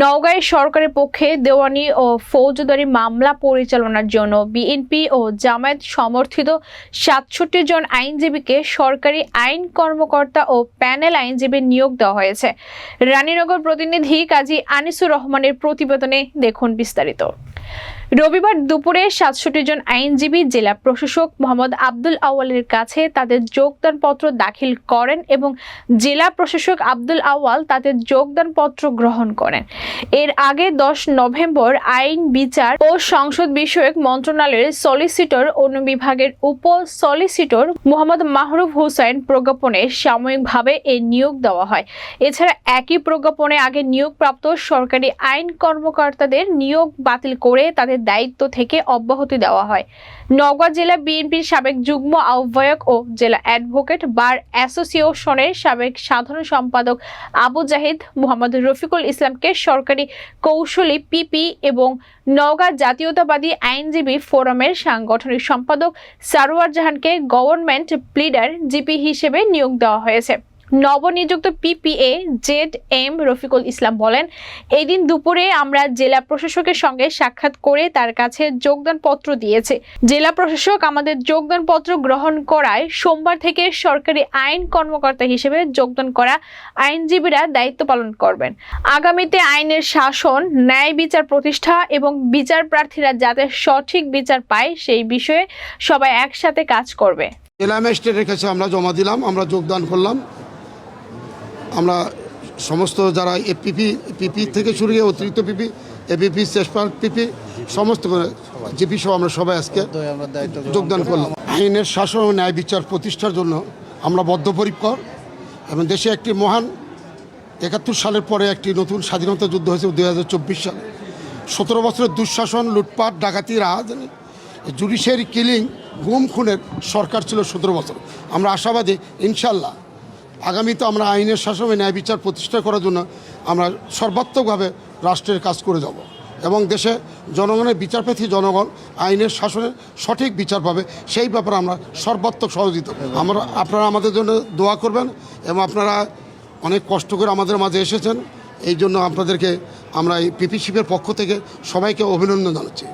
নওগাঁয় সরকারের পক্ষে দেওয়ানি ও ফৌজদারি মামলা পরিচালনার জন্য বিএনপি ও জামায়াত সমর্থিত সাতষট্টি জন আইনজীবীকে সরকারি আইন কর্মকর্তা ও প্যানেল আইনজীবী নিয়োগ দেওয়া হয়েছে। রানীনগর প্রতিনিধি কাজী আনিসুর রহমানের প্রতিবেদনে দেখুন বিস্তারিত। রবিবার দুপুরে সাতষট্টি জন আইনজীবী, জেলা প্রশাসক মোহাম্মদ আব্দুল আওয়ালের কাছে তাদের যোগদানপত্র দাখিল করেন এবং জেলা প্রশাসক আব্দুল আওয়াল তাদের যোগদানপত্র গ্রহণ করেন। এর আগে দশ নভেম্বর আইন, বিচার ও সংসদ বিষয়ক মন্ত্রণালয়ের সলিসিটর অনুবিভাগের উপ সলিসিটর মোহাম্মদ মাহরুফ হোসেন প্রজ্ঞাপনে সাময়িকভাবে এই নিয়োগ দেওয়া হয়। এছাড়া একই প্রজ্ঞাপনে আগে নিয়োগপ্রাপ্ত সরকারি আইন কর্মকর্তাদের নিয়োগ বাতিল করে তাদের দায়িত্ব থেকে অব্যাহতি দেওয়া হয়। নওগাঁ জেলা বিএনপির সাবেক যুগ্ম আহ্বায়ক ও জেলা অ্যাডভোকেট বার অ্যাসোসিয়েশনের সাবেক সাধারণ সম্পাদক আবু জাহিদ মোহাম্মদ রফিকুল ইসলামকে সরকারি কৌশলী পিপি এবং নওগাঁ জাতীয়তাবাদী আইনজীবী ফোরামের সাংগঠনিক সম্পাদক সারোয়ার জাহানকে গভর্নমেন্ট প্লিডার জিপি হিসেবে নিয়োগ দেওয়া হয়েছে। নবনিযুক্ত PP A Z M Rafiqul Islam বলেন, এই দিন দুপুরে আমরা জেলা প্রশাসকের সঙ্গে সাক্ষাৎ করে তার কাছে যোগদানপত্র দিয়েছে। জেলা প্রশাসক আমাদের যোগদানপত্র গ্রহণ করায় সোমবার থেকে সরকারি আইন কর্মকর্তা হিসেবে যোগদান করা আইনজীবীরা দায়িত্ব পালন করবেন। আগামীতে আইনের শাসন, ন্যায় বিচার প্রতিষ্ঠা এবং বিচার প্রার্থীরা যাতে সঠিক বিচার পায় সেই বিষয়ে সবাই একসাথে কাজ করবে। জেলা ম্যাজিস্ট্রেটের কাছে আমরা জমা দিলাম, আমরা যোগদান করলাম। আমরা সমস্ত যারা এপিপি, পিপি থেকে শুরু করে অতিরিক্ত পিপি, এপিপি, শেষপাল পিপি, সমস্ত জিপি সহ আমরা সবাই আজকে যোগদান করলাম। আইনের শাসন ও ন্যায় বিচার প্রতিষ্ঠার জন্য আমরা বদ্ধপরিকর এবং দেশে একটি মহান একাত্তর সালের পরে একটি নতুন স্বাধীনতা যুদ্ধ হয়েছে দুই হাজার চব্বিশ সালে। সতেরো বছরের দুঃশাসন, লুটপাট, ডাকাতি, রাজধানী, জুডিশিয়ারি কিলিং, গুম, খুনের সরকার ছিল সতেরো বছর। আমরা আশাবাদী, ইনশাল্লাহ আগামীতে আমরা আইনের শাসন ন্যায় বিচার প্রতিষ্ঠা করার জন্য আমরা সর্বাত্মকভাবে রাষ্ট্রের কাজ করে যাব এবং দেশে জনগণের বিচারপ্রার্থী জনগণ আইনের শাসনের সঠিক বিচার পাবে, সেই ব্যাপারে আমরা সর্বাত্মক সহযোগিতা। আমরা, আপনারা আমাদের জন্য দোয়া করবেন এবং আপনারা অনেক কষ্ট করে আমাদের মাঝে এসেছেন, এই জন্য আপনাদেরকে আমরা এই পিপিসিপের পক্ষ থেকে সবাইকে অভিনন্দন জানাচ্ছি